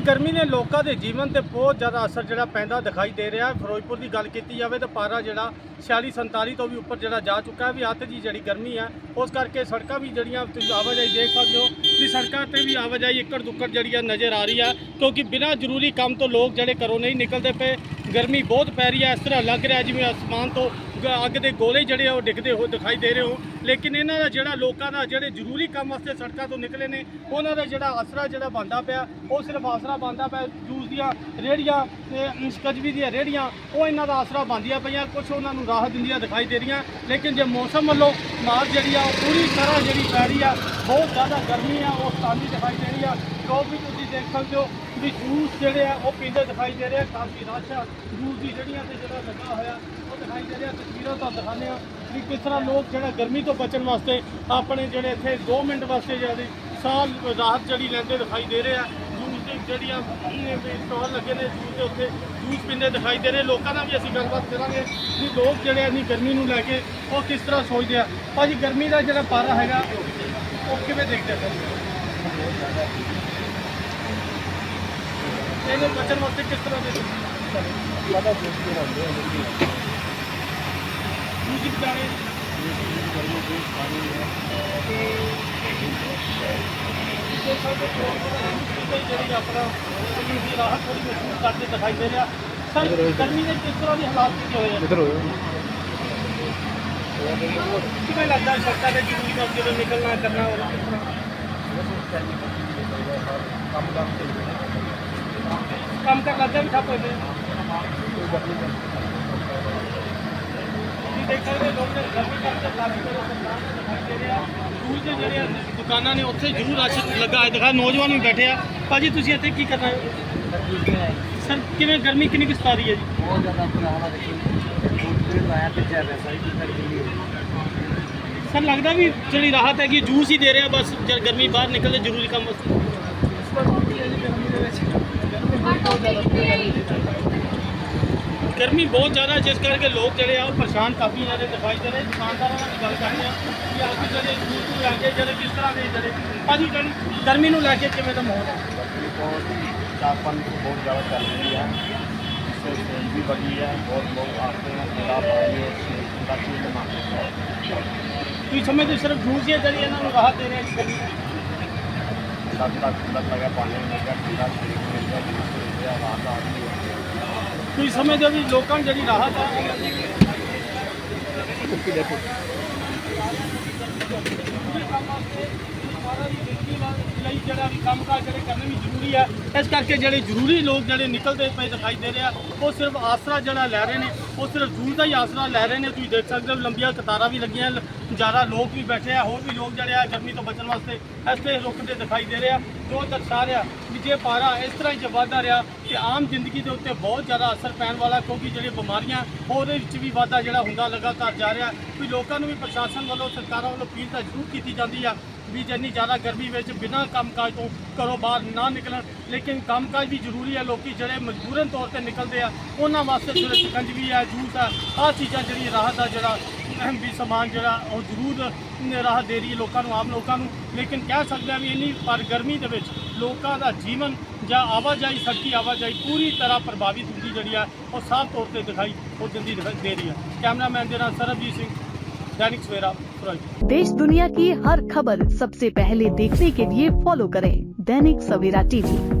ਗਰਮੀ ਨੇ ਲੋਕਾਂ ਦੇ ਜੀਵਨ ਤੇ ਬਹੁਤ ਜ਼ਿਆਦਾ ਅਸਰ ਜਿਹੜਾ ਪੈਂਦਾ ਦਿਖਾਈ ਦੇ ਰਿਹਾ। ਫਿਰੋਜ਼ਪੁਰ ਦੀ ਗੱਲ ਕੀਤੀ ਜਾਵੇ ਤਾਂ ਪਾਰਾ ਜਿਹੜਾ 46 47 ਤੋਂ ਵੀ ਉੱਪਰ ਜਿਹੜਾ ਜਾ ਚੁੱਕਾ ਹੈ, ਵੀ ਅੱਤ ਦੀ ਜਿਹੜੀ ਗਰਮੀ ਹੈ, ਉਸ ਕਰਕੇ ਸੜਕਾਂ ਵੀ ਜਿਹੜੀਆਂ ਤੁਸੀਂ ਆਵਾਜਾਈ ਦੇਖ ਸਕਦੇ ਹੋ, ਵੀ ਸੜਕਾਂ ਤੇ ਵੀ ਆਵਾਜਾਈ ਇੱਕੜ ਦੁੱਕੜ ਜਿਹੜੀ ਆ ਨਜ਼ਰ ਆ ਰਹੀ ਆ, ਕਿਉਂਕਿ ਬਿਨਾਂ ਜ਼ਰੂਰੀ ਕੰਮ ਤੋਂ ਲੋਕ ਜਿਹੜੇ ਘਰੋਂ ਨਹੀਂ ਨਿਕਲਦੇ ਪਏ, ਗਰਮੀ ਬਹੁਤ ਪੈ ਰਹੀ ਹੈ ਇਸ ਤਰ੍ਹਾਂ ਲੱਗ ਰਿਹਾ ਜਿਵੇਂ ਅਸਮਾਨ ਤੋਂ ਅੱਗ ਦੇ ਗੋਲੇ ਜਿਹੜੇ ਆ ਉਹ ਡਿੱਗਦੇ ਹੋ ਦਿਖਾਈ ਦੇ ਰਹੇ ਹੋ। ਲੇਕਿਨ ਇਹਨਾਂ ਦਾ ਜਿਹੜਾ ਲੋਕਾਂ ਦਾ ਜਿਹੜੇ ਜ਼ਰੂਰੀ ਕੰਮ ਵਾਸਤੇ ਸੜਕਾਂ ਤੋਂ ਨਿਕਲੇ ਨੇ, ਉਹਨਾਂ ਦਾ ਜਿਹੜਾ ਆਸਰਾ ਜਿਹੜਾ ਬੰਦਾ ਪਿਆ, ਉਹ ਸਿਰਫ ਆਸਰਾ ਬੰਦਾ ਪਿਆ, ਜੂਸ ਦੀਆਂ ਰੇੜੀਆਂ ਤੇ ਸਕਜਵੀ ਦੀਆਂ ਰੇੜੀਆਂ ਉਹ ਇਹਨਾਂ ਦਾ ਆਸਰਾ ਬੰਦੀਆਂ ਪਈਆਂ ਕੁਝ ਉਹਨਾਂ ਨੂੰ ਰਾਹਤ ਦਿੰਦੀਆਂ ਦਿਖਾਈ ਦੇ ਰਹੀਆਂ। ਲੇਕਿਨ ਜੇ ਮੌਸਮ ਵੱਲੋਂ ਮਾਰ ਜਿਹੜੀ ਆ, ਉਹ ਪੂਰੀ ਤਰ੍ਹਾਂ ਜਿਹੜੀ ਪੈ ਰਹੀ ਆ, ਬਹੁਤ ਜ਼ਿਆਦਾ ਗਰਮੀ ਆ, ਉਹ ਸਤਾਨੀ ਦਿਖਾਈ ਦੇ ਰਹੀ ਆ। ਲੋਕ ਵੀ ਤੁਸੀਂ ਦੇਖ ਸਕਦੇ ਹੋ ਵੀ ਜੂਸ ਜਿਹੜੇ ਆ, ਉਹ ਪੀਂਦੇ ਦਿਖਾਈ ਦੇ ਰਹੇ ਆ। ਕਾਫੀ ਰਸ਼ ਆ ਜੂਸ ਦੀ ਜਿਹੜੀਆਂ ਤੇ ਜਿਹੜਾ ਲੱਗਾ ਹੋਇਆ। ਦੇ ਰਿਹਾ ਤੁਹਾਨੂੰ ਦਿਖਾਉਂਦੇ ਹਾਂ ਕਿ ਕਿਸ ਤਰ੍ਹਾਂ ਲੋਕ ਜਿਹੜਾ ਗਰਮੀ ਤੋਂ ਬਚਣ ਵਾਸਤੇ ਆਪਣੇ ਜਿਹੜੇ ਇੱਥੇ 2 ਮਿੰਟ ਵਾਸਤੇ ਜਿਹੜੀ ਸਾਹ ਰਾਹਤ ਜਿਹੜੀ ਲੈਂਦੇ ਦਿਖਾਈ ਦੇ ਰਹੇ ਆ। ਜੂਸ ਦੀ ਜਿਹੜੀਆਂ ਸਟਾਲ ਲੱਗੇ ਨੇ, ਜੂਸ ਦੇ ਉੱਤੇ ਜੂਸ ਪੀਂਦੇ ਦਿਖਾਈ ਦੇ ਰਹੇ। ਲੋਕਾਂ ਨਾਲ ਵੀ ਅਸੀਂ ਗੱਲਬਾਤ ਕਰਾਂਗੇ ਕਿ ਲੋਕ ਜਿਹੜੇ ਇੰਨੀ ਗਰਮੀ ਨੂੰ ਲੈ ਕੇ ਉਹ ਕਿਸ ਤਰ੍ਹਾਂ ਸੋਚਦੇ ਆ। ਭਾਜੀ, ਗਰਮੀ ਦਾ ਜਿਹੜਾ ਪਾਰਾ ਹੈਗਾ, ਉਹ ਕਿਵੇਂ ਦੇਖਦੇ ਸਰ? ਇਹਨੂੰ ਬਚਣ ਵਾਸਤੇ ਕਿਸ ਤਰ੍ਹਾਂ ਦੇ ਜੂਸ ਬਚਾਣੇ ਜਿਹੜੀ ਆਪਣਾ ਸਰੀਰ ਦੀ ਰਾਹਤ ਥੋੜੀ ਮਹਿਸੂਸ ਕਰਦੇ ਦਿਖਾਈ ਦੇ ਰਿਹਾ। ਸਰ ਗਰਮੀ ਦੇ ਕਿਸ ਤਰ੍ਹਾਂ ਦੇ ਹਾਲਾਤ ਕੀਤੇ ਹੋਏ ਆ? ਇੱਧਰ ਹੋਇਓ ਕਿਵੇਂ ਲੱਗਦਾ ਸੜਕਾਂ ਤੇ ਜ਼ਰੂਰੀ ਕੰਮ ਜਦੋਂ ਨਿਕਲਣਾ ਕਰਨਾ ਉਹ ਕਿਸ ਤਰ੍ਹਾਂ ਕੰਮ ਕਰ ਲੱਗਦਾ ਵੀ ਠੱਪ ਹੋ ਸਕਦੇ ਹੋ ਲੋਕ ਨੇ ਗਰਮੀ ਕਰਕੇ ਕਾਫੀ ਤਰ੍ਹਾਂ ਸਰਕਾਰ ਨੇ ਦਿਖਾਈ ਦੇ ਰਿਹਾ ਸਕੂਲ ਦੇ ਜਿਹੜੇ ਆ ਦੁਕਾਨਾਂ ਨੇ ਉੱਥੇ ਜ਼ਰੂਰ ਰਸ਼ ਲੱਗਾ। ਹੈ ਦਿਖਾ ਨੌਜਵਾਨ ਵੀ ਬੈਠੇ ਆ। ਭਾਜੀ ਤੁਸੀਂ ਇੱਥੇ ਕੀ ਕਰਨਾ? ਹੈ ਸਰ ਕਿਵੇਂ ਗਰਮੀ ਕਿੰਨੀ ਕੁ ਸਤਾ ਰਹੀ ਹੈ ਜੀ? ਬਹੁਤ ਜ਼ਿਆਦਾ ਪੁਰਾਣਾ ਦੇਖੀ ਉਹ ਆਇਆ ਤੇ ਜਾ ਰਿਹਾ ਸਾਰੀ ਕੀ ਲੱਗਦਾ ਵੀ ਜਿਹੜੀ ਰਾਹਤ ਹੈਗੀ ਜੂਸ ਹੀ ਦੇ ਰਿਹਾ ਬਸ ਜਦ ਗਰਮੀ ਬਾਹਰ ਨਿਕਲਦੇ ਜ਼ਰੂਰੀ ਕੰਮ ਵਾਸਤੇ ਗਰਮੀ ਬਹੁਤ ਜ਼ਿਆਦਾ ਜਿਸ ਕਰਕੇ ਲੋਕ ਜਿਹੜੇ ਆ ਉਹ ਪਰੇਸ਼ਾਨ ਕਾਫੀ ਜ਼ਿਆਦਾ ਦਿਖਾਈ ਦੇ ਰਹੇ ਦੁਕਾਨਦਾਰਾਂ ਨਾਲ ਗੱਲ ਕਰਦੇ ਆ ਕਿ ਅੱਜ ਜਿਹੜੇ ਸਕੂਲ ਤੋਂ ਲੱਗੇ ਜਿਹੜੇ ਕਿਸ ਤਰ੍ਹਾਂ ਦੇ ਜਿਹੜੇ ਭਾਜੀ ਗਰਮੀ ਨੂੰ ਲੈ ਕੇ ਕਿਵੇਂ ਦਾ ਮਾਹੌਲ ਹੈ ਬਹੁਤ ਤਾਪਮਾਨ ਬਹੁਤ ਜ਼ਿਆਦਾ ਚੱਲ ਰਹੀ ਹੈ ਸੇਲ ਵੀ ਵਧੀ ਹੈ ਬਹੁਤ ਲੋਕ ਆਉਂਦੇ ਹਨ ਜਿਹੜਾ ਪਾਣੀ ਹੈ ਦਾ ਚੀਜ਼ ਮੰਗਦੇ ਤੁਸੀਂ ਸਮਝਦੇ ਸਿਰਫ ਜੂਸ ਹੀ ਜਿਹੜੀ ਇਹਨਾਂ ਨੂੰ ਰਾਹਤ ਦੇ ਰਹੇ ਹੈ ਲੱਗ ਲੱਗ ਲੱਗ ਪਾਣੀ ਨਿਕਲ ਰਿਹਾ ਹੈ ਰਾਹਤ ਆ ਤੁਸੀਂ ਸਮਝਦੇ ਹੋ ਵੀ ਲੋਕਾਂ ਨੂੰ ਜਿਹੜੀ ਰਾਹਤ ਆ। ਹੈ ਲਈ ਜਿਹੜਾ ਵੀ ਕੰਮਕਾਜ ਜਿਹੜੇ ਕਰਨੇ ਵੀ ਜ਼ਰੂਰੀ ਆ। ਇਸ ਕਰਕੇ ਜਿਹੜੇ ਜ਼ਰੂਰੀ ਲੋਕ ਜਿਹੜੇ ਨਿਕਲਦੇ ਪਏ ਦਿਖਾਈ ਦੇ ਰਹੇ ਆ, ਉਹ ਸਿਰਫ ਆਸਰਾ ਜਿਹੜਾ ਲੈ ਰਹੇ ਨੇ। ਉਹ ਸਿਰਫ ਜੂਸ ਦਾ ਹੀ ਆਸਰਾ ਲੈ ਰਹੇ ਨੇ, ਤੁਸੀਂ ਦੇਖ ਸਕਦੇ ਹੋ, ਲੰਬੀਆਂ ਕਤਾਰਾਂ ਵੀ ਲੱਗੀਆਂ ਜ਼ਿਆਦਾ ਲੋਕ ਵੀ ਬੈਠੇ ਆ, ਹੋਰ ਵੀ ਲੋਕ ਜਿਹੜੇ ਆ ਗਰਮੀ ਤੋਂ ਬਚਣ ਵਾਸਤੇ ਇੱਥੇ ਰੁਕਦੇ ਦਿਖਾਈ ਦੇ ਰਹੇ ਆ। ਜੋ ਦਰਸਾ ਰਿਹਾ ਵੀ ਜੇ ਪਾਰਾ ਇਸ ਤਰ੍ਹਾਂ ਹੀ ਜੇ ਵੱਧਦਾ ਰਿਹਾ ਤੇ ਆਮ ਜ਼ਿੰਦਗੀ ਦੇ ਉੱਤੇ ਬਹੁਤ ਜ਼ਿਆਦਾ ਅਸਰ ਪੈਣ ਵਾਲਾ, ਕਿਉਂਕਿ ਜਿਹੜੀਆਂ ਬਿਮਾਰੀਆਂ ਉਹਦੇ ਵਿੱਚ ਵੀ ਵਾਧਾ ਜਿਹੜਾ ਹੁੰਦਾ ਲਗਾਤਾਰ ਜਾ ਰਿਹਾ। ਵੀ ਲੋਕਾਂ ਨੂੰ ਵੀ ਪ੍ਰਸ਼ਾਸਨ ਵੱਲੋਂ, ਸਰਕਾਰਾਂ ਵੱਲੋਂ ਅਪੀਲ ਤਾਂ ਜ਼ਰੂਰ ਕੀਤੀ ਜਾਂਦੀ ਆ ਵੀ ਜਿੰਨੀ ਜ਼ਿਆਦਾ ਗਰਮੀ ਵਿੱਚ ਬਿਨਾਂ ਕੰਮਕਾਜ ਤੋਂ ਘਰੋਂ ਬਾਹਰ ਨਾ ਨਿਕਲਣ ਲੇਕਿਨ ਕੰਮਕਾਜ ਵੀ ਜ਼ਰੂਰੀ ਹੈ ਲੋਕੀ ਜਿਹੜੇ ਮਜਬੂਰਨ ਤੌਰ ਤੇ ਨਿਕਲਦੇ ਆ ਉਹਨਾਂ ਵਾਸਤੇ ਜਿਹੜੇ ਸ਼ਿਕੰਜਵੀ ਆ ਜੂਸ ਆ ਆਹ ਚੀਜ਼ਾਂ ਜਿਹੜੀ ਰਾਹਤ ਦਾ ਜਿਹੜਾ ਅਹਿਮ ਵੀ ਸਮਾਨ ਜਿਹੜਾ ਉਹ ਜ਼ਰੂਰ ਰਾਹਤ ਦੇ ਰਹੀ ਹੈ ਲੋਕਾਂ ਨੂੰ ਆਮ ਲੋਕਾਂ ਨੂੰ ਲੇਕਿਨ ਕਹਿ ਸਕਦੇ ਆ ਵੀ ਇੰਨੀ ਪਰ ਗਰਮੀ ਦੇ ਵਿੱਚ ਲੋਕਾਂ ਦਾ ਜੀਵਨ ਜਾਂ ਆਵਾਜਾਈ ਸੜਕੀ ਆਵਾਜਾਈ ਪੂਰੀ ਤਰ੍ਹਾਂ ਪ੍ਰਭਾਵਿਤ ਹੁੰਦੀ ਜਿਹੜੀ ਆ ਉਹ ਸਾਫ਼ ਤੌਰ ਤੇ ਦਿਖਾਈ ਉਹ ਦਿੰਦੀ ਦਿਖਾਈ ਦੇ ਰਹੀ ਹੈ ਕੈਮਰਾਮੈਨ ਦੇ ਨਾਲ ਸਰਬਜੀਤ ਸਿੰਘ दैनिक सवेरा फिरोजपुर देश दुनिया की हर खबर सबसे पहले देखने के लिए फॉलो करें दैनिक सवेरा टीवी